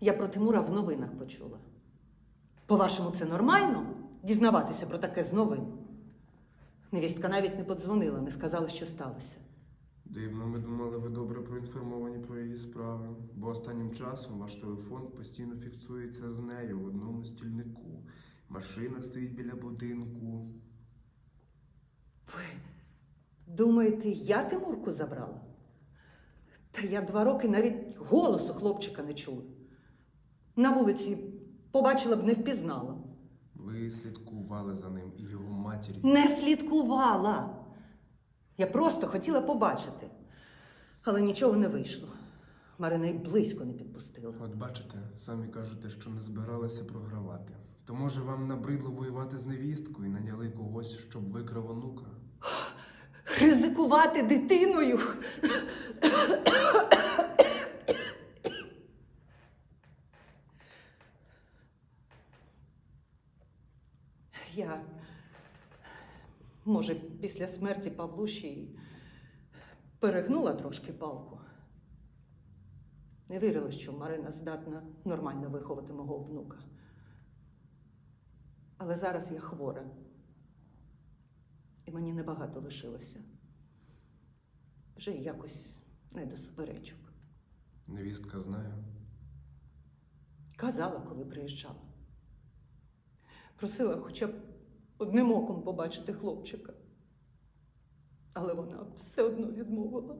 Я про Тимура в новинах почула. По-вашому, це нормально дізнаватися про таке з новин? Невістка навіть не подзвонила, не сказала, що сталося. Дивно, ми думали, ви добре проінформовані про її справи, бо останнім часом ваш телефон постійно фіксується з нею в одному стільнику. Машина стоїть біля будинку. Ви думаєте, я Тимурку забрала? Та я два роки навіть голосу хлопчика не чула. На вулиці побачила б не впізнала. Ви слідкували за ним і його матір'ю. Не слідкувала. Я просто хотіла побачити. Але нічого не вийшло. Марина й близько не підпустила. От бачите, самі кажете, що не збиралися програвати. То може вам набридло воювати з невісткою і наняли когось, щоб викрав онука? Ризикувати дитиною. Я, може, після смерті Павлуші перегнула трошки палку. Не вірила, що Марина здатна нормально виховати мого внука. Але зараз я хвора. І мені небагато лишилося. Вже якось не до суперечок. Невістка знає. Казала, коли приїжджала. Просила хоча б одним оком побачити хлопчика. Але вона все одно відмовила.